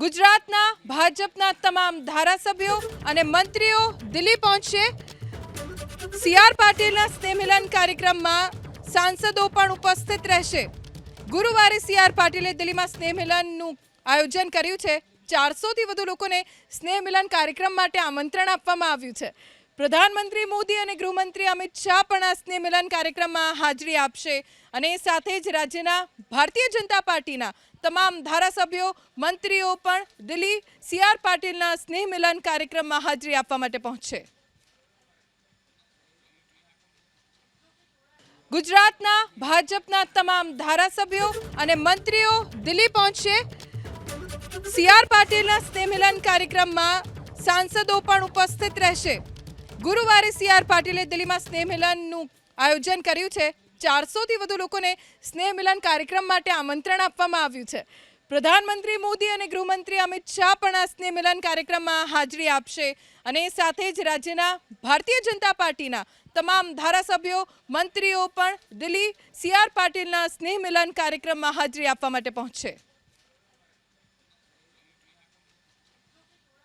ગુજરાતના ભાજપના તમામ ધારાસભ્યો અને મંત્રીઓ દિલ્હી પહોંચશે. સીઆર પાટીલના સ્નેહમિલન કાર્યક્રમમાં સાંસદો પણ ઉપસ્થિત રહેશે. ગુરુવારે સીઆર પાટીલે દિલ્હીમાં સ્નેહમિલનનું આયોજન કર્યું છે. ચારસોથી વધુ લોકોને સ્નેહમિલન કાર્યક્રમ માટે આમંત્રણ આપવામાં આવ્યું છે. પ્રધાનમંત્રી મોદી અને ગૃહમંત્રી અમિત શાહ પણ આ સ્નેહ મિલન કાર્યક્રમમાં હાજરી આપશે. અને સાથે જ રાજ્યના ભારતીય જનતા પાર્ટીના તમામ ધારાસભ્યો, મંત્રીઓ પણ દિલ્હી સીઆર પાટીલના સ્નેહ મિલન કાર્યક્રમમાં હાજરી આપવા માટે પહોંચશે. ગુજરાતના ભાજપના તમામ ધારાસભ્યો અને મંત્રીઓ દિલ્હી પહોંચશે. સીઆર પાટીલના સ્નેહમિલન કાર્યક્રમમાં સાંસદો પણ ઉપસ્થિત રહેશે. ગુરુવારે સીઆર પાટીલે દિલ્હીમાં સ્નેહમિલનનું આયોજન કર્યું છે. ચારસોથી વધુ લોકોને સ્નેહમિલન કાર્યક્રમ માટે આમંત્રણ આપવામાં આવ્યું છે. પ્રધાનમંત્રી મોદી અને ગૃહમંત્રી અમિત શાહ પણ આ સ્નેહમિલન કાર્યક્રમમાં હાજરી આપશે અને સાથે જ રાજ્યના ભારતીય જનતા પાર્ટીના તમામ ધારાસભ્યો, મંત્રીઓ પણ દિલ્હી સીઆર પાટીલના સ્નેહમિલન કાર્યક્રમમાં હાજરી આપવા માટે પહોંચશે.